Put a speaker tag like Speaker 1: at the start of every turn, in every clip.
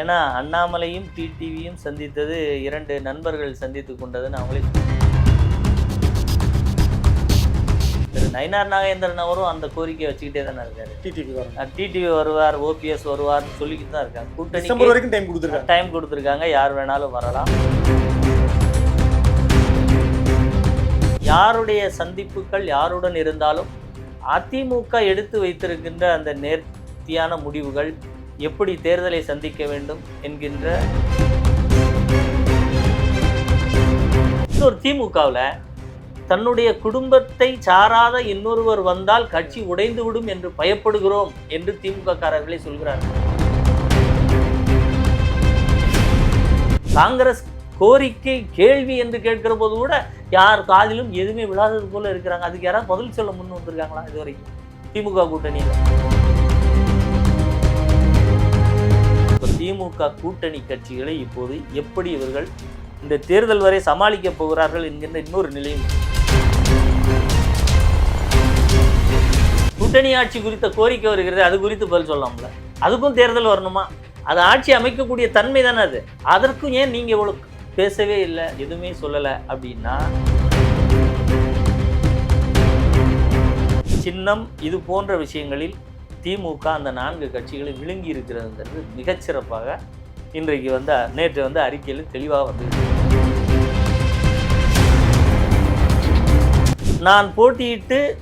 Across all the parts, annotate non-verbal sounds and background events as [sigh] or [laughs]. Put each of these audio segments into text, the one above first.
Speaker 1: ஏன்னா அண்ணாமலையும் டிடிவியும் சந்தித்தது இரண்டு நண்பர்கள் சந்தித்து கொண்டதுன்னு அவங்களே திரு நயினார் நாகேந்திரன் அவரும் அந்த கோரிக்கையை வச்சுக்கிட்டே தானே இருக்காரு.
Speaker 2: டிடிவி
Speaker 1: டிடிவி வருவார். ஓபிஎஸ் வருவார்னு சொல்லிக்கிட்டு தான் இருக்காங்க. கூட்டணி
Speaker 2: வரைக்கும் டைம் கொடுத்துருக்காங்க.
Speaker 1: டைம் கொடுத்துருக்காங்க. யார் வேணாலும் வரலாம். யாருடைய சந்திப்புகள் யாருடன் இருந்தாலும் அதிமுக எடுத்து வைத்திருக்கின்ற அந்த நேர்த்தியான முடிவுகள் எப்படி தேர்தலை சந்திக்க வேண்டும் என்கின்ற இன்னொரு திமுகவில் தன்னுடைய குடும்பத்தை சாராத இன்னொருவர் வந்தால் கட்சி உடைந்துவிடும் என்று பயப்படுகிறோம் என்று திமுக காரர்களே சொல்கிறார்கள். காங்கிரஸ் கோரிக்கை கேள்வி என்று கேட்கிற போது கூட யார் காதிலும் எதுவுமே விழாதது போல இருக்கிறாங்க. அதுக்கு யாராவது பதில் சொல்ல முன் வந்திருக்காங்களா இது வரைக்கும் திமுக கூட்டணியில். திமுக கூட்டணி கட்சிகளை இப்போது எப்படி இவர்கள் இந்த தேர்தல் வரை சமாளிக்க போகிறார்கள் என்கின்ற இன்னொரு நிலையும். கூட்டணி ஆட்சி குறித்த கோரிக்கை வருகிறது அது குறித்து பதில் சொல்லலாம்ல அதுக்கும் தேர்தல் வரணுமா? அது ஆட்சி அமைக்கக்கூடிய தன்மை தானே அது. அதற்கும் ஏன் நீங்கள் இவ்வளோ பேசவே இல்லை எதுவுமே சொல்லலை அப்படின்னா சின்னம் இது போன்ற விஷயங்களில் திமுக அந்த நான்கு கட்சிகளை விழுங்கி இருக்கிறதுங்கிறது மிகச்சிறப்பாக இன்றைக்கு வந்து நேற்று வந்து அறிக்கையில் தெளிவாக வந்து நான் போட்டியிட்டு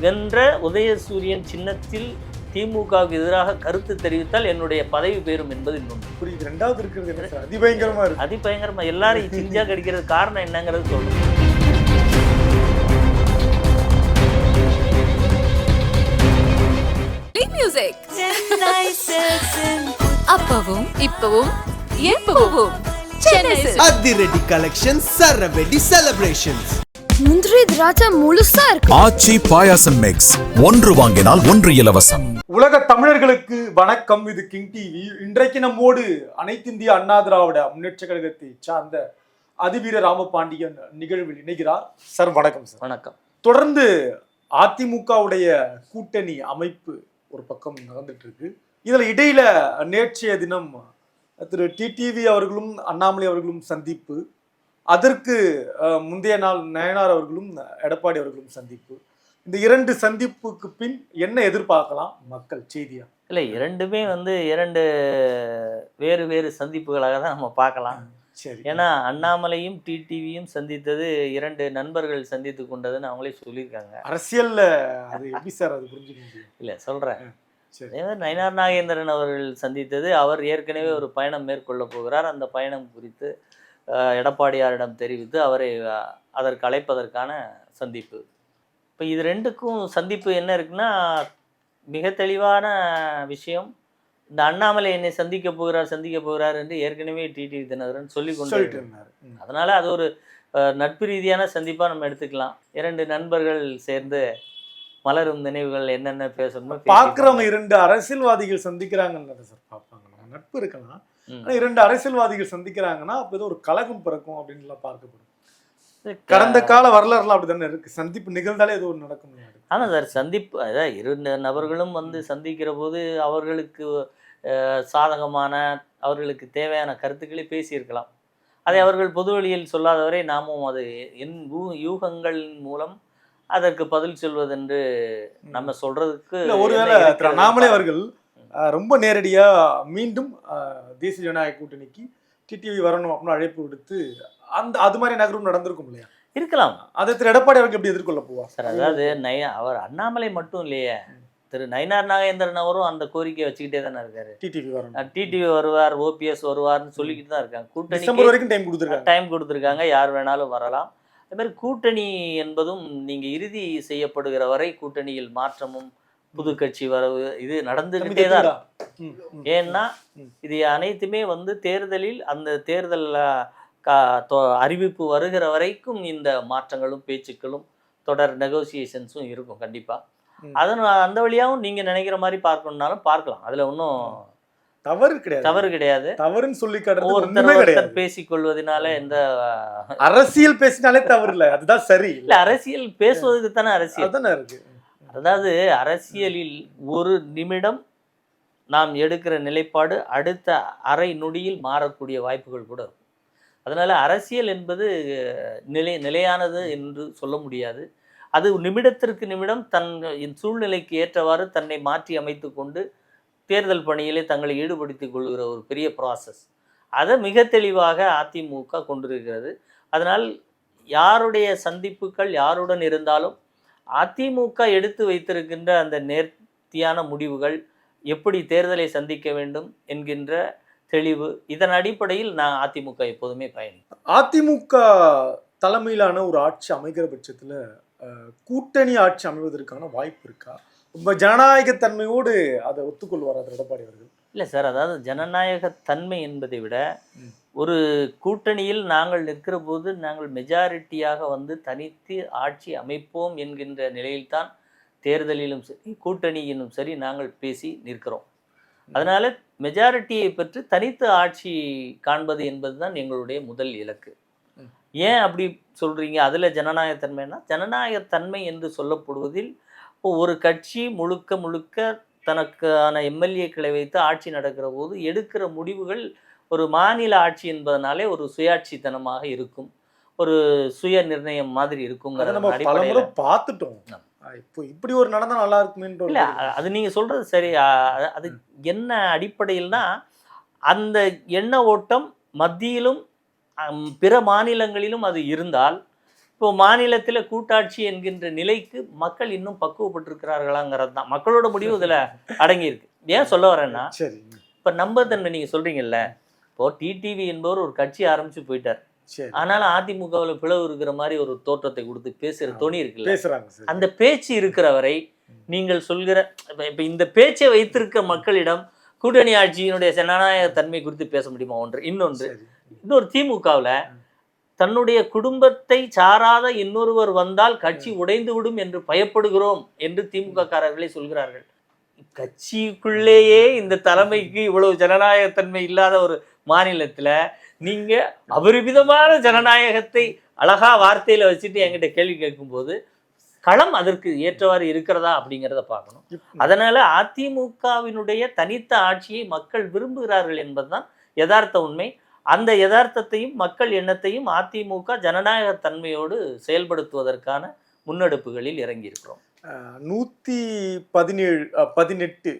Speaker 1: வென்ற உதயசூரியன் சின்னத்தில் திமுகவுக்கு எதிராக கருத்து தெரிவித்தால் என்னுடைய பதவி பெறும் என்பது இன்னொன்று.
Speaker 2: புரியுது. ரெண்டாவது இருக்கிறது என்ன சார்? அதிபயங்கரமா இருக்கு.
Speaker 1: அதிபயங்கரமா. எல்லாரும் சிஞ்சா கடிக்கிறது காரணம் என்னங்கிறது சொல்றேன்.
Speaker 3: இப்பவும் எப்பவும்.
Speaker 4: அதிரடி கலெக்ஷன் சரவெடி செலிப்ரேஷன்ஸ்
Speaker 5: முந்திரி திராட்சை முழுசா இருக்கு.
Speaker 6: ஆச்சி பாயாசம் மிக்ஸ் ஒன்று வாங்கினால் ஒன்று இலவசம்.
Speaker 2: உலக தமிழர்களுக்கு வணக்கம். இது கிங் டிவி. இன்றைக்கு நம்மோடு அனைத்திந்திய அண்ணா திராவிட முன்னேற்ற கழகத்தை சார்ந்த அதிவீர ராமபாண்டியன் நிகழ்வில் இணைகிறார். சார் வணக்கம் சார்.
Speaker 1: வணக்கம்.
Speaker 2: தொடர்ந்து அதிமுகவுடைய கூட்டணி அமைப்பு ஒரு பக்கம் நடந்துட்டு இருக்கு. இதுல இடையில நேற்றைய தினம் திரு டிடிவி அவர்களும் அண்ணாமலை அவர்களும் சந்திப்பு அதற்கு முந்தைய நாள் நயனார் அவர்களும் எடப்பாடி அவர்களும் சந்திப்பு. இந்த இரண்டு சந்திப்புக்கு பின் என்ன எதிர்பார்க்கலாம் மக்கள் செய்தியா?
Speaker 1: இல்லை இரண்டுமே வந்து இரண்டு வேறு வேறு சந்திப்புகளாக தான் நம்ம பார்க்கலாம்.
Speaker 2: சரி.
Speaker 1: ஏன்னா அண்ணாமலையும் டிடிவியும் சந்தித்தது இரண்டு நண்பர்கள் சந்தித்து கொண்டதுன்னு அவங்களே சொல்லியிருக்காங்க.
Speaker 2: அரசியல்ல அது எப்படி சார் அது புரிஞ்சுக்க
Speaker 1: இல்லை சொல்கிறேன் நயினார் நாகேந்திரன் அவர்கள் சந்தித்தது. அவர் ஏற்கனவே ஒரு பயணம் மேற்கொள்ள போகிறார். அந்த பயணம் குறித்து எடப்பாடியாரிடம் தெரிவித்து அவரை அதற்கு அழைப்பதற்கான சந்திப்பு. இப்போ இது ரெண்டுக்கும் சந்திப்பு என்ன இருக்குன்னா மிக தெளிவான விஷயம். இந்த அண்ணாமலை என்னை சந்திக்க போகிறார் சந்திக்க போகிறார் என்று ஏற்கனவே டிடிவி தினகரன் சொல்லி கொண்டு. அதனால அது ஒரு நட்பு ரீதியான சந்திப்பா நம்ம எடுத்துக்கலாம். இரண்டு நண்பர்கள் சேர்ந்து மலரும் நினைவுகள் என்னென்ன பேசணுமோ
Speaker 2: பாக்குறவங்க இரண்டு அரசியல்வாதிகள் சந்திக்கிறாங்கன்னு சார் பார்ப்பாங்க. நம்ம நட்பு இருக்கலாம். ஆனா இரண்டு அரசியல்வாதிகள் சந்திக்கிறாங்கன்னா அப்ப ஏதோ ஒரு கலகம் பிறக்கும் அப்படின்லாம் பார்க்கப்படும். கடந்த கால வரலாறுலாம் அப்படிதானே இருக்கு? சந்திப்பு நிகழ்ந்தாலே ஏதோ ஒரு நடக்கும்.
Speaker 1: ஆனா சார் சந்திப்பு அதான் இரு ந- நபர்களும் வந்து சந்திக்கிற போது அவர்களுக்கு சாதகமான அவர்களுக்கு தேவையான கருத்துக்களை பேசியிருக்கலாம். அதை அவர்கள் பொது வழியில் சொல்லாதவரை நாமும் அது என் யூகங்களின் மூலம் அதற்கு பதில் சொல்வதென்று நம்ம சொல்றதுக்கு
Speaker 2: ஒருவேளை
Speaker 1: பாருங்க.
Speaker 2: அவர்கள் ரொம்ப நேரடியா மீண்டும் தேசிய ஜனநாயக கூட்டணிக்கு டிடிவி வரணும் அப்படின்னு அழைப்பு விடுத்து அந்த அது மாதிரி நகரும் நடந்திருக்கும் இல்லையா?
Speaker 1: இருக்கலாம்.
Speaker 2: அதை திரு எடப்பாடி அவர்கள் எப்படி எதிர்கொள்ள போவா
Speaker 1: சார் அதாவது நய அவர் அண்ணாமலை மட்டும் இல்லையே. திரு நயினார் நாகேந்திரன் அவரும் அந்த கோரிக்கையை வச்சுக்கிட்டே தானே இருக்காரு.
Speaker 2: டிடிவி வரணும்.
Speaker 1: டிடிவி வருவார் ஓபிஎஸ் வருவார்னு சொல்லிக்கிட்டு தான் இருக்காங்க. கூட்டணி
Speaker 2: வரைக்கும் டைம் கொடுத்துருக்காங்க.
Speaker 1: டைம் கொடுத்துருக்காங்க. யார் வேணாலும் வரலாம். அதே மாதிரி கூட்டணி என்பதும் நீங்க இறுதி செய்யப்படுகிற வரை கூட்டணியில் மாற்றமும் புது கட்சி வரவு இது நடந்துகிட்டே தான். ஏன்னா. இது அனைத்துமே வந்து தேர்தலில் அந்த தேர்தல் அறிவிப்பு வருகிற வரைக்கும் இந்த மாற்றங்களும் பேச்சுக்களும் தொடர் நெகோசியேஷன்ஸும் இருக்கும் கண்டிப்பா
Speaker 2: ம்.
Speaker 1: அதன் அந்த வழியாகவும் நீங்க நினைக்கிற மாதிரி பார்க்கணும்னாலும் பார்க்கலாம் அதுல ஒன்றும்
Speaker 2: தவறு கிடையாது.
Speaker 1: தவறு கிடையாது.
Speaker 2: தவறுன்னு சொல்லி கிடையாது
Speaker 1: ஒருத்தர் பேசிக்கொள்வதனால எந்த
Speaker 2: அரசியல் பேசினாலே தவறு இல்ல. அதுதான் சரி.
Speaker 1: இல்ல அரசியல் பேசுவதுக்கு தானே அரசியல்.
Speaker 2: அதுதானே இருக்கு.
Speaker 1: அதாவது அரசியலில் ஒரு நிமிடம் நாம் எடுக்கிற நிலைப்பாடு அடுத்த அரை நொடியில் மாறக்கூடிய வாய்ப்புகள் கூட இருக்கும். அதனால் அரசியல் என்பது நிலை நிலையானது என்று சொல்ல முடியாது. அது நிமிடத்திற்கு நிமிடம் தன் சூழ்நிலைக்கு ஏற்றவாறு தன்னை மாற்றி அமைத்து கொண்டு தேர்தல் பணியிலே தங்களை ஈடுபடுத்திக் கொள்கிற ஒரு பெரிய ப்ராசஸ் அதை மிக தெளிவாக அதிமுக கொண்டிருக்கிறது. அதனால் யாருடைய சந்திப்புகள் யாருடன் இருந்தாலும் அதிமுக எடுத்து வைத்திருக்கின்ற அந்த நேர்த்தியான முடிவுகள் எப்படி தேர்தலை சந்திக்க வேண்டும் என்கின்ற தெளிவு இதன் அடிப்படையில் நான் அதிமுக எப்போதுமே பயணிப்பேன்.
Speaker 2: அதிமுக தலைமையிலான ஒரு ஆட்சி அமைகிற பட்சத்தில் கூட்டணி ஆட்சி அமைவதற்கான வாய்ப்பு இருக்கா? ரொம்ப ஜனநாயகத்தன்மையோடு அதை ஒத்துக்கொள்வார் அது எடப்பாடி அவர்கள்
Speaker 1: இல்லை சார் அதாவது ஜனநாயக தன்மை என்பதை விட. ஒரு கூட்டணியில் நாங்கள் நிற்கிற போது நாங்கள் மெஜாரிட்டியாக வந்து தனித்து ஆட்சி அமைப்போம் என்கின்ற நிலையில்தான் தேர்தலிலும் சரி கூட்டணியிலும் சரி நாங்கள் பேசி நிற்கிறோம் அதனால மெஜாரிட்டியை பெற்று தனித்து ஆட்சி காண்பது என்பதுதான் எங்களுடைய முதல் இலக்கு. ஏன் அப்படி சொல்றீங்க அதுல ஜனநாயகத்தன்மைன்னா ஜனநாயகத்தன்மை என்று சொல்லப்படுவதில் இப்போ ஒரு கட்சி முழுக்க முழுக்க தனக்கான எம்எல்ஏக்களை வைத்து ஆட்சி நடக்கிற போது எடுக்கிற முடிவுகள் ஒரு மாநில ஆட்சி என்பதனாலே ஒரு சுயாட்சித்தனமாக இருக்கும். ஒரு சுய நிர்ணயம் மாதிரி இருக்குங்கிற
Speaker 2: நம்ம பார்த்துட்டோம். இப்போ இப்படி ஒரு நடந்தா நல்லா இருக்குமேன்ற
Speaker 1: இல்ல அது நீங்க சொல்றது சரி. அது என்ன அடிப்படையில்னா அந்த எண்ண ஓட்டம் மத்தியிலும் பிற மாநிலங்களிலும் அது இருந்தால் இப்போ மாநிலத்தில் கூட்டாட்சி என்கின்ற நிலைக்கு மக்கள் இன்னும் பக்குவப்பட்டிருக்கிறார்களாங்கிறது தான். மக்களோட முடிவு இதில் அடங்கியிருக்கு. ஏன் சொல்ல வரேன்னா
Speaker 2: சரி.
Speaker 1: இப்போ நம்பத்தன்மை நீங்கள் சொல்கிறீங்கல்ல இப்போ டிடிவி என்பவர் ஒரு கட்சி ஆரம்பிச்சு போயிட்டார். ஆனாலும் அதிமுகவில் பிளவு இருக்கிற மாதிரி ஒரு தோற்றத்தை கொடுத்து பேசுகிற தொனி இருக்குல்ல அந்த பேச்சு இருக்கிற வரை நீங்கள் சொல்கிற இப்ப- இந்த பேச்சை வைத்திருக்க மக்களிடம் கூட்டணி ஆட்சியினுடைய ஜனநாயக தன்மை குறித்து பேச முடியுமா? ஒன்று. இன்னொன்று இன்னொரு திமுகவில் தன்னுடைய குடும்பத்தை சாராத இன்னொருவர் வந்தால் கட்சி உடைந்து விடும் என்று பயப்படுகிறோம் என்று திமுக காரர்களே சொல்கிறார்கள். கட்சிக்குள்ளேயே இந்த தலைமைக்கு இவ்வளவு ஜனநாயகத்தன்மை இல்லாத ஒரு மாநிலத்துல நீங்க அபரிமிதமான ஜனநாயகத்தை அழகா வார்த்தையில வச்சுட்டு என்கிட்ட கேள்வி கேட்கும்போது களம் அதற்கு ஏற்றவாறு இருக்கிறதா அப்படிங்கிறத பார்க்கணும். அதனால அதிமுகவினுடைய தனித்த ஆட்சியை மக்கள் விரும்புகிறார்கள் என்பதுதான் யதார்த்த உண்மை. அந்த யதார்த்தத்தையும் மக்கள் எண்ணத்தையும் அதிமுக ஜனநாயக தன்மையோடு செயல்படுத்துவதற்கான முன்னெடுப்புகளில் இறங்கி இருக்கிறோம்
Speaker 2: அஹ், நூத்தி பதினேழு பதினெட்டு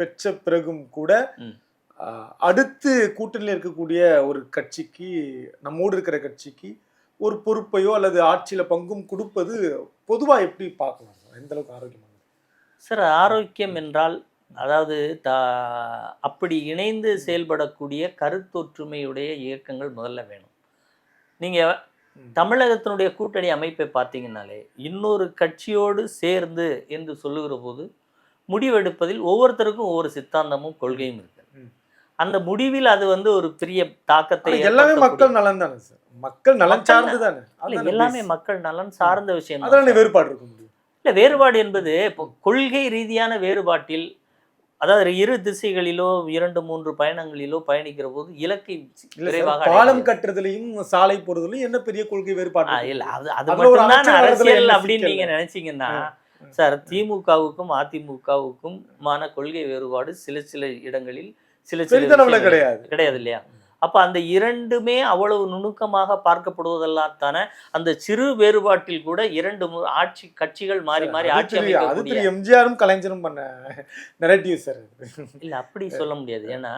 Speaker 2: பெற்ற பிறகும் கூட அடுத்து கூட்டணியில் இருக்கக்கூடிய ஒரு கட்சிக்கு நம்மோடு இருக்கிற கட்சிக்கு ஒரு பொறுப்பையோ அல்லது ஆட்சியில பங்கும் கொடுப்பது பொதுவா எப்படி பார்க்கலாம்? எந்த அளவுக்கு ஆரோக்கியமானது?
Speaker 1: சார் ஆரோக்கியம் என்றால் அதாவது த அப்படி இணைந்து செயல்படக்கூடிய கருத்தொற்றுமையுடைய இயக்கங்கள் முதல்ல வேணும் நீங்கள். தமிழகத்தினுடைய கூட்டணி அமைப்பை பார்த்தீங்கன்னாலே இன்னொரு கட்சியோடு சேர்ந்து என்று சொல்லுகிற போது முடிவெடுப்பதில் ஒவ்வொருத்தருக்கும் ஒவ்வொரு சித்தாந்தமும் கொள்கையும் இருக்கு. அந்த முடிவில் அது வந்து ஒரு பெரிய தாக்கத்தை
Speaker 2: எல்லாமே மக்கள் நலன் தானே சார் மக்கள் நலன் சார்ந்து தானே
Speaker 1: எல்லாமே. மக்கள் நலன் சார்ந்த விஷயம்.
Speaker 2: வேறுபாடு இருக்க முடியும்
Speaker 1: இல்ல வேறுபாடு என்பது இப்போ கொள்கை ரீதியான வேறுபாட்டில் அதாவது இரு திசைகளிலோ இரண்டு மூன்று பயணங்களிலோ பயணிக்கிற போது இலக்கை விரைவாக
Speaker 2: பாலம். கட்டுறதுலயும் சாலை போறதுலயும் என்ன பெரிய கொள்கை வேறுபாடு?
Speaker 1: இல்ல அது அது மட்டும்தான் அரசியல் அப்படின்னு? நீங்க நினைச்சீங்கன்னா. சார் திமுகவுக்கும் அதிமுகவுக்கும் மான கொள்கை வேறுபாடு சில சில இடங்களில் சில சில
Speaker 2: கிடையாது
Speaker 1: கிடையாது இல்லையா அப்ப அந்த இரண்டுமே அவ்வளவு நுணுக்கமாக பார்க்கப்படுவதெல்லாம் தானே அந்த சிறு வேறுபாட்டில் கூட இரண்டு ஆட்சி கட்சிகள் மாறி மாறி ஆட்சி
Speaker 2: அது எம்ஜிஆரும் கலைஞரும் பண்ண நெரட்டிவ் சார்.
Speaker 1: இல்ல அப்படி சொல்ல முடியாது. ஏன்னா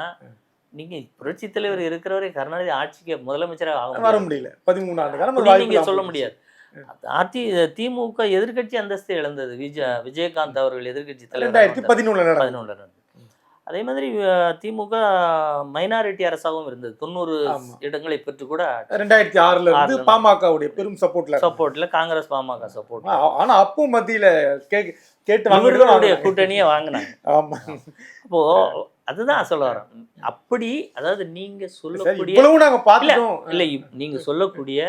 Speaker 1: நீங்க புரட்சி தலைவர் இருக்கிறவரை கருணாநிதி ஆட்சிக்கு முதலமைச்சராக ஆக
Speaker 2: வர. முடியல. பதிமூணு ஆண்டு காலம்
Speaker 1: நீங்க சொல்ல. முடியாது. அதி திமுக எதிர்க்கட்சி அந்தஸ்தை இழந்தது. விஜய விஜயகாந்த் அவர்கள் எதிர்க்கட்சி
Speaker 2: ரெண்டாயிரத்தி
Speaker 1: தலைவர் பதினொன்றுல நடந்தது. அதே மாதிரி திமுக மைனாரிட்டி அரசாகவும் இருந்தது. தொண்ணூறு. இடங்களை பெற்று கூட
Speaker 2: ரெண்டாயிரத்தி ஆறுல இருந்து பாமகவுடைய பெரும் சப்போர்ட்ல
Speaker 1: சப்போர்ட்ல காங்கிரஸ் பாமக சப்போர்ட்.
Speaker 2: ஆனா அப்போ மத்தியில கேட்டு.
Speaker 1: கூட்டணியை வாங்கினாங்க.
Speaker 2: ஆமா.
Speaker 1: அப்போ அதுதான் சொல்ல வரேன். அப்படி அதாவது நீங்க சொல்லக்கூடிய
Speaker 2: நாங்க பார்த்துட்டோம்.
Speaker 1: இல்லை நீங்க சொல்லக்கூடிய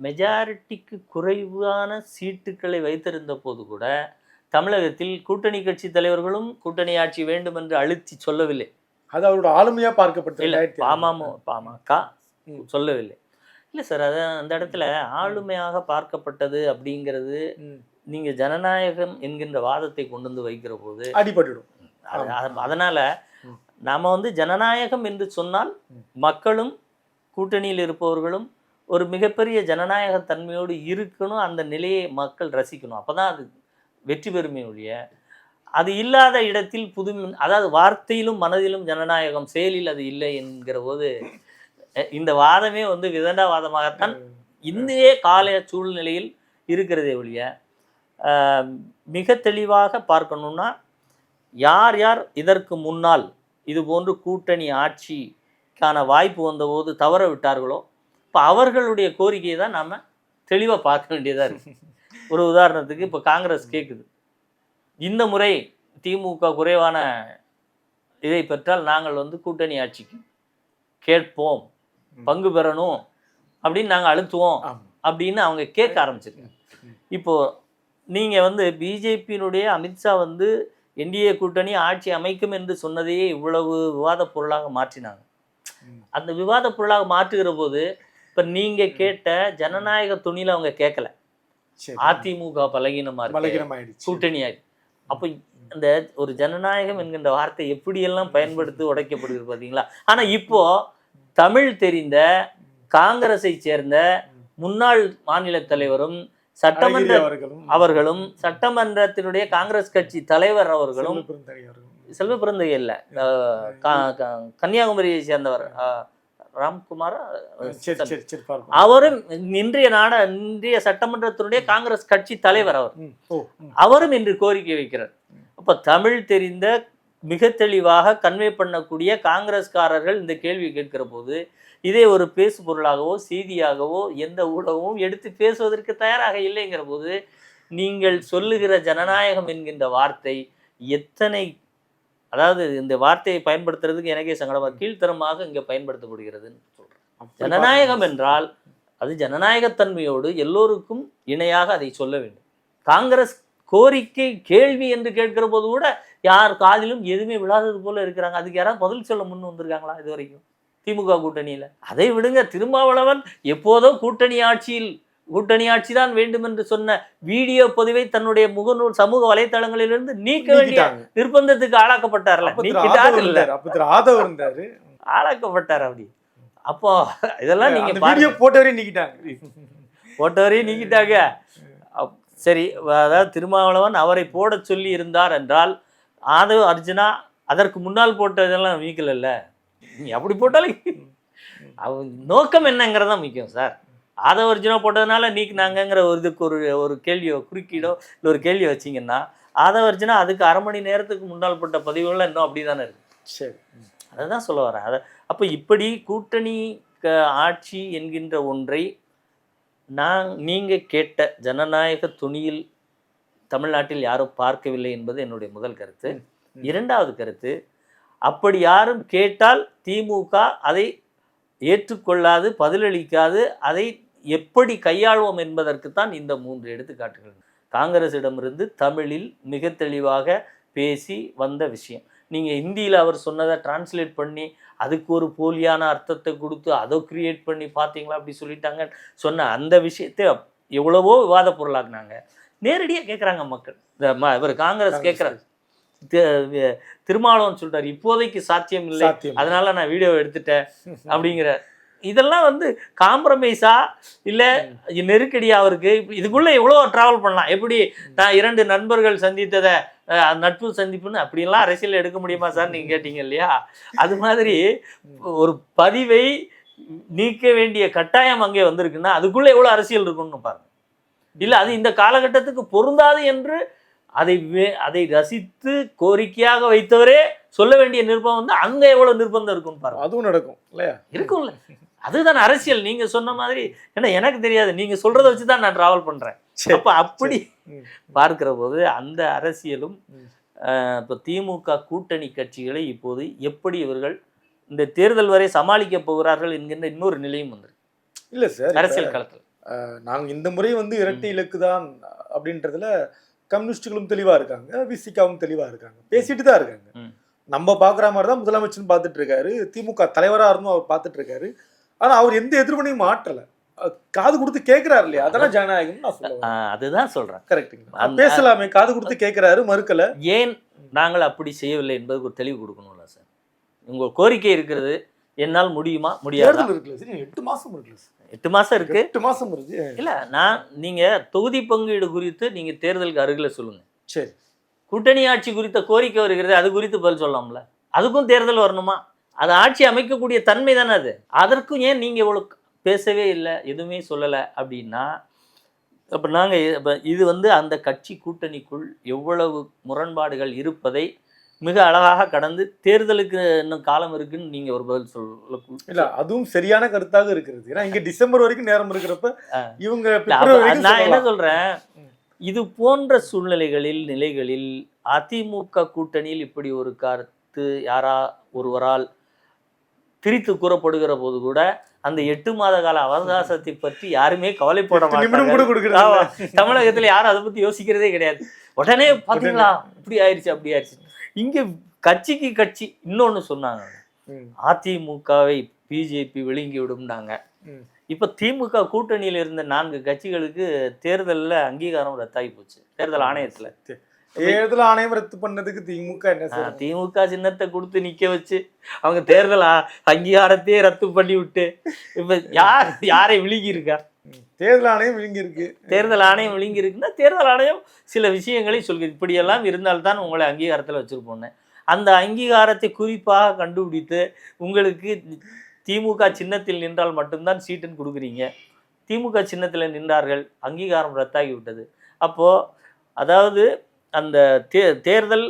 Speaker 1: மெஜாரிட்டிக்கு குறைவான சீட்டுக்களை வைத்திருந்த போது கூட தமிழகத்தில் கூட்டணி கட்சி தலைவர்களும் கூட்டணி ஆட்சி வேண்டும் என்று அழுத்தி சொல்லவில்லை.
Speaker 2: அது அவரோட ஆளுமையா பார்க்கப்பட்டது
Speaker 1: பாமக பாமக. சொல்லவில்லை. இல்லை சார் அது அந்த இடத்துல ஆளுமையாக பார்க்கப்பட்டது அப்படிங்கிறது
Speaker 2: ம்.
Speaker 1: நீங்க ஜனநாயகம் என்கின்ற வாதத்தை கொண்டு வந்து வைக்கிற போது
Speaker 2: அடிபட்டுடும்.
Speaker 1: அது- அது- அதனால நாம வந்து ஜனநாயகம் என்று சொன்னால் மக்களும் கூட்டணியில் இருப்பவர்களும் ஒரு மிகப்பெரிய ஜனநாயக தன்மையோடு இருக்கணும். அந்த நிலையை மக்கள் ரசிக்கணும். அப்பதான் அது வெற்றி பெறுமே ஒழிய அது இல்லாத இடத்தில் புது அதாவது வார்த்தையிலும் மனதிலும் ஜனநாயகம் செயலில் அது இல்லை என்கிற போது இந்த வாதமே வந்து விதண்டாவாதமாகத்தான் இந்திய கால சூழ்நிலையில் இருக்கிறதே ஒழிய மிக தெளிவாக பார்க்கணும்னா யார் யார் இதற்கு முன்னால் இது போன்று கூட்டணி ஆட்சிக்கான வாய்ப்பு வந்தபோது தவற விட்டார்களோ இப்போ அவர்களுடைய கோரிக்கையை தான் நாம் தெளிவாக பார்க்க வேண்டியதாக இருக்குது ஒரு உதாரணத்துக்கு இப்போ காங்கிரஸ் கேட்குது இந்த முறை திமுக குறைவான இதை பெற்றால் நாங்கள் வந்து கூட்டணி ஆட்சிக்கு கேட்போம் பங்கு பெறணும் அப்படின்னு நாங்கள் அழுத்துவோம். அப்படின்னு அவங்க கேட்க ஆரம்பிச்சிருக்காங்க. இப்போ நீங்க வந்து பிஜேபியினுடைய அமித்ஷா வந்து என்டிஏ கூட்டணி ஆட்சி அமைக்கும் என்று சொன்னதையே இவ்வளவு விவாத பொருளாக மாற்றினாங்க. அந்த விவாத பொருளாக மாற்றுகிற போது இப்ப நீங்க கேட்ட ஜனநாயக துணியில அவங்க கேட்கல. அதிமுக பலகீனமா இருக்கு கூட்டணி ஆயிடுச்சு அப்போ இந்த ஒரு ஜனநாயகம் என்கின்ற வார்த்தை எப்படியெல்லாம் பயன்படுத்தி உடைக்கப்படுகிறது பாத்தீங்களா ஆனா இப்போ தமிழ் தெரிந்த காங்கிரஸை சேர்ந்த முன்னாள் மாநில தலைவரும் சட்டமன்ற
Speaker 2: அவர்களும்
Speaker 1: அவர்களும் சட்டமன்றத்தினுடைய காங்கிரஸ் கட்சி தலைவர் அவர்களும்
Speaker 2: செல்வ
Speaker 1: பிறந்தகை இல்ல கன்னியாகுமரியை சேர்ந்தவர் ராம்குமாரா அவரும் இன்றைய நாட இன்றைய சட்டமன்றத்தினுடைய காங்கிரஸ் கட்சி தலைவர் அவர். அவரும் இன்று கோரிக்கை வைக்கிறார். அப்ப தமிழ் தெரிந்த மிக தெளிவாக கன்வே பண்ணக்கூடிய காங்கிரஸ்காரர்கள் இந்த கேள்வி கேட்கிற போது இதே ஒரு பேசு பொருளாகவோ செய்தியாகவோ எந்த ஊடகமும் எடுத்து பேசுவதற்கு தயாராக இல்லைங்கிற போது நீங்கள் சொல்லுகிற ஜனநாயகம் என்கின்ற வார்த்தை எத்தனை அதாவது இந்த வார்த்தையை பயன்படுத்துறதுக்கு எனக்கே சங்கடமா கீழ்த்தரமாக இங்க பயன்படுத்தப்படுகிறதுன்னு சொல்றேன்.
Speaker 2: அப்படி
Speaker 1: ஜனநாயகம் என்றால் அது ஜனநாயகத்தன்மையோடு எல்லோருக்கும் இணையாக அதை சொல்ல வேண்டும். காங்கிரஸ் கோரிக்கை கேள்வி என்று கேட்கிற போது கூட யார் காதிலும் எதுவுமே விழாதது போல இருக்கிறாங்க. அதுக்கு யாராவது பதில் சொல்ல முன் வந்திருக்காங்களா இது வரைக்கும் திமுக கூட்டணியில. அதை விடுங்க. திருமாவளவன் எப்போதோ கூட்டணி ஆட்சியில் கூட்டணி ஆட்சி தான் வேண்டும் என்று சொன்ன வீடியோ பதிவை தன்னுடைய முகநூல் சமூக வலைத்தளங்களிலிருந்து நீக்க வேண்டிய. நிர்பந்தத்துக்கு ஆளாக்கப்பட்டார்ல.
Speaker 2: ஆதவ் இருந்தாரு
Speaker 1: ஆளாக்கப்பட்டார் அப்படி. அப்போ இதெல்லாம் நீங்க
Speaker 2: அந்த
Speaker 1: பாருங்க.
Speaker 2: வீடியோ போட்டவரே நீக்கிட்டாங்க.
Speaker 1: போட்டவரையும் நீக்கிட்டாங்க. சரி அதாவது திருமாவளவன் அவரை போட சொல்லி இருந்தார் என்றால் ஆதவ் அர்ஜுனா அதற்கு முன்னால் போட்டதெல்லாம் நீக்கலல்ல. நீ அப்படி போட்டாலும் அவன் நோக்கம் என்னங்கிறது தான் முக்கியம் சார். ஆதவ அர்ஜுனா போட்டதுனால நீக்கினாங்கங்கிற ஒரு இதுக்கு ஒரு ஒரு கேள்வியோ குறுக்கீடோ இல்லை ஒரு கேள்வி வச்சிங்கன்னா ஆதவ அர்ஜுனா அதுக்கு அரை மணி நேரத்துக்கு முன்னால் போட்ட பதிவுகள்லாம் இன்னும் அப்படி தானே இருக்கு.
Speaker 2: சரி.
Speaker 1: அதை தான் சொல்ல வரேன். அதை அப்போ இப்படி கூட்டணி க- ஆட்சி என்கின்ற ஒன்றை நான் நீங்கள் கேட்ட ஜனநாயக துணியில் தமிழ்நாட்டில் யாரும் பார்க்கவில்லை என்பது என்னுடைய முதல் கருத்து. இரண்டாவது கருத்து அப்படி யாரும் கேட்டால் திமுக அதை ஏற்றுக்கொள்ளாது பதிலளிக்காது அதை எப்படி கையாள்வோம் என்பதற்குத்தான் இந்த மூன்று எடுத்துக்காட்டுகள். காங்கிரசிடமிருந்து தமிழில் மிக தெளிவாக பேசி வந்த விஷயம். நீங்கள் ஹிந்தியில் அவர் சொன்னதை டிரான்ஸ்லேட் பண்ணி அதுக்கு ஒரு போலியான அர்த்தத்தை கொடுத்து அதை கிரியேட் பண்ணி பார்த்தீங்களா அப்படி சொல்லிட்டாங்க. சொன்ன அந்த விஷயத்தை எவ்வளவோ விவாத பொருளாக்குனாங்க. நேரடியாக கேட்குறாங்க மக்கள். இந்த இவர் காங்கிரஸ் கேட்குறாரு திருமாவளவன் சொல்றாரு இப்போதைக்கு சாத்தியம் இல்லை. அதனால நான் வீடியோ எடுத்துட்டேன். [laughs] அப்படிங்கிற இதெல்லாம் வந்து காம்ப்ரமைஸா இல்ல நெருக்கடியா அவருக்கு இதுக்குள்ள எவ்வளோ டிராவல் பண்ணலாம்? எப்படி நான் இரண்டு நண்பர்கள் சந்தித்ததை நட்பு சந்திப்புன்னு அப்படியெல்லாம் அரசியல் எடுக்க முடியுமா சார்? நீங்க கேட்டீங்க இல்லையா? அது மாதிரி ஒரு பதிவை நீக்க வேண்டிய கட்டாயம் அங்கே வந்திருக்குன்னா அதுக்குள்ள எவ்வளவு அரசியல் இருக்குன்னு பாருங்க. இல்ல அது இந்த காலகட்டத்துக்கு பொருந்தாது என்று அதை அதை ரசித்து கோரிக்கையாக வைத்தவரே சொல்ல வேண்டிய நிர்பந்தம் வந்து அங்க எவ்வளவு நிர்பந்தம் இருக்குன்னு பாருங்க.
Speaker 2: அதுவும் நடக்கும் இல்லையா?
Speaker 1: இருக்கும்ல. அதுதான் அரசியல். நீங்க சொன்ன மாதிரி ஏன்னா எனக்கு தெரியாது. நீங்க சொல்றத வச்சு தான் நான் டிராவல் பண்றேன். அப்ப அப்படி. பார்க்கிற போது அந்த அரசியலும் இப்ப திமுக கூட்டணி கட்சிகளை இப்போது எப்படி இவர்கள் இந்த தேர்தல் வரை சமாளிக்க போகிறார்கள் என்கின்ற இன்னொரு நிலையும் வந்து
Speaker 2: இல்ல சார்
Speaker 1: அரசியல் களத்தில்.
Speaker 2: நாங்க இந்த முறை வந்து இரட்டை இலக்கு தான் அப்படின்றதுல கம்யூனிஸ்டுகளும் தெளிவா இருக்காங்க விசிகாவும் தெளிவா இருக்காங்க. பேசிட்டு தான் இருக்காங்க. நம்ம பாக்குற மாதிரி தான் முதலமைச்சர் பார்த்துட்டு இருக்காரு. திமுக தலைவரா இருந்தும் அவர் பார்த்துட்டு இருக்காரு. ஆனா அவர் எந்த எதிர்வினையும் மாற்றல காது கொடுத்து கேக்குறாரு இல்லையா? அதெல்லாம் ஜனநாயகம் நான் சொல்லுவேன்
Speaker 1: அதுதான் சொல்றேன்.
Speaker 2: கரெக்டுங்க பேசலாமே. காது கொடுத்து கேக்குறாரு மறுக்கல.
Speaker 1: ஏன் நாங்கள் அப்படி செய்யவில்லை என்பதுக்கு ஒரு தெளிவு கொடுக்கணும்ல சார்? உங்கள் கோரிக்கை இருக்கிறது. என்னால் முடியுமா? முடியாதா?
Speaker 2: எட்டு மாசம் இருக்குல்ல சார்.
Speaker 1: எட்டு மாசம் இருக்கு.
Speaker 2: எட்டு மாசம் இருக்கு.
Speaker 1: இல்ல நான் நீங்க தொகுதி பங்கீடு குறித்து நீங்க தேர்தலுக்கு அருகில சொல்லுங்க.
Speaker 2: சரி.
Speaker 1: கூட்டணி ஆட்சி குறித்த கோரிக்கை வருகிறது அது குறித்து பதில் சொல்லலாம்ல. அதுக்கும் தேர்தல் வரணுமா? அது ஆட்சி அமைக்கக்கூடிய தன்மை தானே அது அதற்கும் ஏன் நீங்க இவ்வளவு பேசவே இல்லை எதுவுமே சொல்லலை அப்படின்னா அப்போ நாங்கள் இப்போ இது வந்து அந்த கட்சி கூட்டணிக்குள் எவ்வளவு முரண்பாடுகள் இருப்பதை மிக அழகாக கடந்து தேர்தலுக்கு இன்னும் காலம் இருக்குன்னு நீங்கள் ஒரு பதில் சொல்ல
Speaker 2: இல்ல அதுவும் சரியான கருத்தாக இருக்கிறது ஏன்னா இங்க டிசம்பர் வரைக்கும் நேரம் இருக்கிறப்ப. இவங்க
Speaker 1: நான் என்ன. சொல்றேன் இது போன்ற சூழ்நிலைகளில் நிலைகளில் அதிமுக கூட்டணியில் இப்படி ஒரு கருத்து யாரா ஒருவரால் திரித்து கூறப்படுகிற போது கூட அந்த எட்டு மாத கால அவகாசத்தை பற்றி யாருமே கவலைப்பட மாட்டாங்க. தமிழகத்துல யாரும் அதை பத்தி யோசிக்கிறதே கிடையாது. உடனே பாத்தீங்களா? இப்படி ஆயிடுச்சு அப்படி ஆயிடுச்சு இங்க கட்சிக்கு கட்சி இன்னொன்னு சொன்னாங்க. அதிமுகவை பிஜேபி விழுங்கி விடும்னாங்க. இப்ப திமுக கூட்டணியில் இருந்த நான்கு கட்சிகளுக்கு தேர்தல்ல அங்கீகாரம் ரத்தாகி போச்சு. தேர்தல் ஆணையத்துல.
Speaker 2: தேர்தல் ஆணையம் ரத்து பண்ணதுக்கு திமுக என்ன
Speaker 1: திமுக சின்னத்தை கொடுத்து நிக்க வச்சு அவங்க தேர்தல் அங்கீகாரத்தையே ரத்து பண்ணி விட்டு இப்ப யார் யாரை விழுங்கி இருக்கா
Speaker 2: தேர்தல் ஆணையம் விழுங்கி இருக்கு
Speaker 1: தேர்தல் ஆணையம் விழுங்கி இருக்குன்னா தேர்தல் ஆணையம் சில விஷயங்களை சொல்கிறது இப்படியெல்லாம் இருந்தால்தான் உங்களை அங்கீகாரத்தில் வச்சிருப்போன்னு அந்த அங்கீகாரத்தை குறிப்பாக கண்டுபிடித்து உங்களுக்கு திமுக சின்னத்தில் நின்றால் மட்டும்தான் சீட்டுன்னு கொடுக்குறீங்க. திமுக சின்னத்தில் நின்றார்கள் அங்கீகாரம் ரத்தாகி விட்டது. அப்போது அதாவது அந்த தே தேர்தல்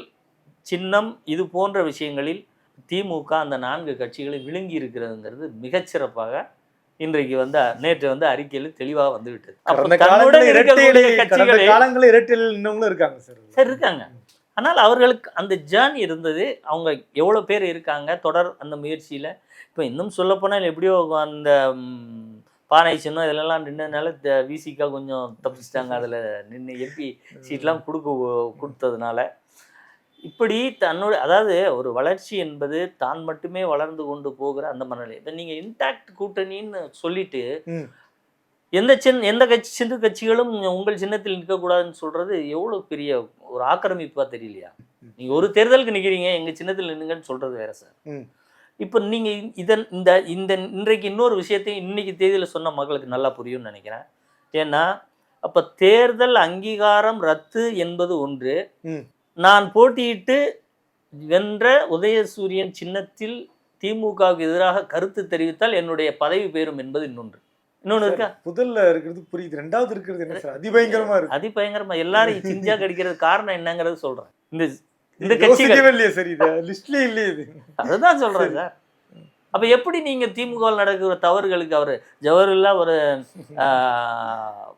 Speaker 1: சின்னம் இது போன்ற விஷயங்களில் திமுக அந்த நான்கு கட்சிகளை விழுங்கி இருக்கிறதுங்கிறது மிகச்சிறப்பாக இன்றைக்கு வந்து நேற்று வந்து அறிக்கையில் தெளிவாக வந்து விட்டது அப்போ
Speaker 2: கடந்த
Speaker 1: தன்னுடன்
Speaker 2: காலங்களில் இரட்டையிலே இன்னவங்களும் இருக்காங்க சார்.
Speaker 1: சரி இருக்காங்க. ஆனால் அவர்களுக்கு அந்த ஜேர்னி இருந்தது. அவங்க எவ்வளோ பேர் இருக்காங்க தொடர் அந்த முயற்சியில். இப்போ இன்னும் சொல்லப்போனால் எப்படியோ அந்த பானை சின்னம் இதெல்லாம் நின்றதுனால விசிக்கா கொஞ்சம் தப்பிச்சிட்டாங்க. அதில் நின்று எம்பி சீட்லாம் கொடுக்க கொடுத்ததுனால. இப்படி தன்னோட அதாவது ஒரு வளர்ச்சி என்பது தான் மட்டுமே வளர்ந்து கொண்டு போகிற அந்த மனநிலை. இதை நீங்கள் இன்டாக்ட் கூட்டணின்னு சொல்லிட்டு. எந்த சின்ன எந்த கட்சி சிறு கட்சிகளும் உங்கள் சின்னத்தில் நிற்கக்கூடாதுன்னு சொல்றது எவ்வளவு பெரிய ஒரு ஆக்கிரமிப்பா தெரியலையா? நீங்க ஒரு தேர்தலுக்கு நிக்கிறீங்க எங்க சின்னத்தில் நின்னுங்கன்னு சொல்றது வேற சார். இப்போ நீங்க இதன் இந்த இந்த இன்றைக்கு இன்னொரு விஷயத்தையும் இன்னைக்கு தேதியில் சொன்ன மக்களுக்கு நல்லா புரியும்னு நினைக்கிறேன். ஏன்னா அப்ப தேர்தல் அங்கீகாரம் ரத்து என்பது ஒன்று. நான் போட்டியிட்டு வென்ற உதயசூரியன் சின்னத்தில் திமுகவுக்கு எதிராக கருத்து தெரிவித்தால் என்னுடைய பதவி பெறும் என்பது இன்னொன்று. இன்னொன்று இருக்கா?
Speaker 2: முதல்ல இருக்கிறது புரியுது. ரெண்டாவது இருக்கிறது என்ன சார்? அதிபயங்கரமா இருக்கு.
Speaker 1: அதி பயங்கரமா எல்லாரும் சிஞ்சா கடிக்கிறது காரணம் என்னங்கிறது சொல்றேன். இந்த இந்த கட்சிகள்.
Speaker 2: இல்லையே சரி லிஸ்ட்லயே இல்லையே இது.
Speaker 1: அதுதான் சொல்றேன் சார். அப்ப எப்படி நீங்க திமுக நடக்கிற தவறுகளுக்கு அவர் ஜவஹர்லா ஒரு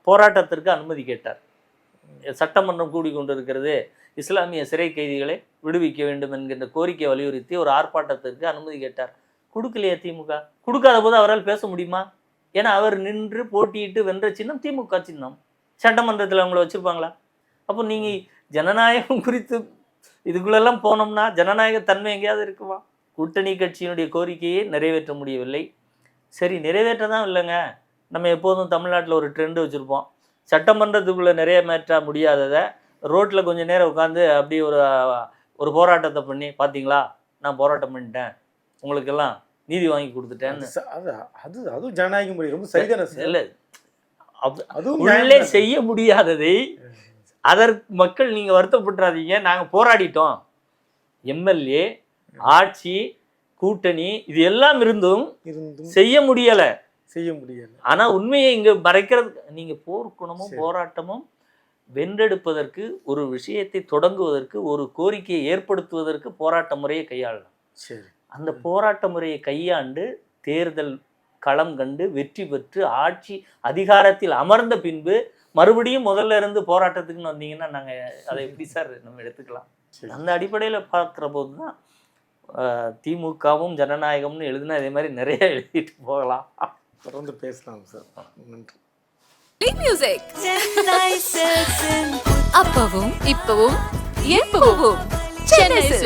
Speaker 1: போராட்டத்திற்கு அனுமதி கேட்டார். சட்டமன்றம் கூடி கொண்டிருக்கிறது இஸ்லாமிய சிறை கைதிகளை விடுவிக்க வேண்டும் என்கின்ற கோரிக்கை வலியுறுத்தி ஒரு ஆர்ப்பாட்டத்திற்கு அனுமதி கேட்டார். கொடுக்கலையா திமுக? கொடுக்காத போது அவரால் பேச முடியுமா? ஏன்னா அவர் நின்று போட்டியிட்டு வென்ற சின்னம் திமுக சின்னம். சட்டமன்றத்தில் அவங்கள வச்சிருப்பாங்களா? அப்போ நீங்க ஜனநாயகம் குறித்து இதுக்குள்ளெல்லாம் போனோம்னா ஜனநாயக தன்மை எங்கேயாவது இருக்குமா? கூட்டணி கட்சியினுடைய கோரிக்கையை நிறைவேற்ற முடியவில்லை. சரி நிறைவேற்ற தான் இல்லைங்க. நம்ம எப்போதும் தமிழ்நாட்டில் ஒரு ட்ரெண்டு வச்சுருப்போம். சட்டமன்றத்துக்குள்ளே நிறைவேற்ற முடியாததை ரோட்டில் கொஞ்சம் நேரம் உட்காந்து அப்படி ஒரு ஒரு போராட்டத்தை பண்ணி பார்த்தீங்களா நான் போராட்டம் பண்ணிட்டேன். உங்களுக்கெல்லாம் நீதி வாங்கி கொடுத்துட்டேன்னு.
Speaker 2: அது அதுவும் ஜனநாயக முறை. ரொம்ப சரிதானே சார்?
Speaker 1: இல்லை
Speaker 2: அதுவும்.
Speaker 1: செய்ய முடியாததை அதற்கு மக்கள் நீங்கள் வருத்தப்பட்டுறாதீங்க. நாங்கள் போராடிட்டோம். எம்எல்ஏ ஆட்சி கூட்டணி இது எல்லாம் இருந்தும் செய்ய முடியலை.
Speaker 2: செய்ய முடியல.
Speaker 1: ஆனா உண்மையை இங்க மறைக்கிறது நீங்க போர்க்குணமும். போராட்டமும் வென்றெடுப்பதற்கு ஒரு விஷயத்தை தொடங்குவதற்கு ஒரு கோரிக்கையை ஏற்படுத்துவதற்கு போராட்ட முறையை கையாளலாம்.
Speaker 2: சரி.
Speaker 1: அந்த போராட்ட முறையை கையாண்டு தேர்தல் களம் கண்டு வெற்றி பெற்று ஆட்சி அதிகாரத்தில் அமர்ந்த பின்பு மறுபடியும் முதல்ல இருந்து போராட்டத்துக்குன்னு வந்தீங்கன்னா நாங்க அதை எப்படி சார் நம்ம எடுத்துக்கலாம். அந்த அடிப்படையில பார்க்குற போது தான் திமுகவும் ஜனநாயகம்னு எழுதுனா இதே மாதிரி நிறைய எழுதிட்டு போகலாம்.
Speaker 2: தொடர்ந்து பேசலாம் சார். நன்றி.
Speaker 3: மியூசிக் அப்பவும் இப்பவும் எப்பவும்.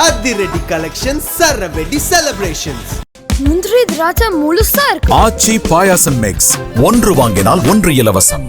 Speaker 4: அதிரடி கலெக்ஷன் சரவெடி செலிப்ரேஷன்ஸ்
Speaker 5: முந்திரி திராட்சை முழுசா இருக்கு.
Speaker 6: ஆச்சி பாயாசம் மிக்ஸ் ஒன்று வாங்கினால் ஒன்று இலவசம்.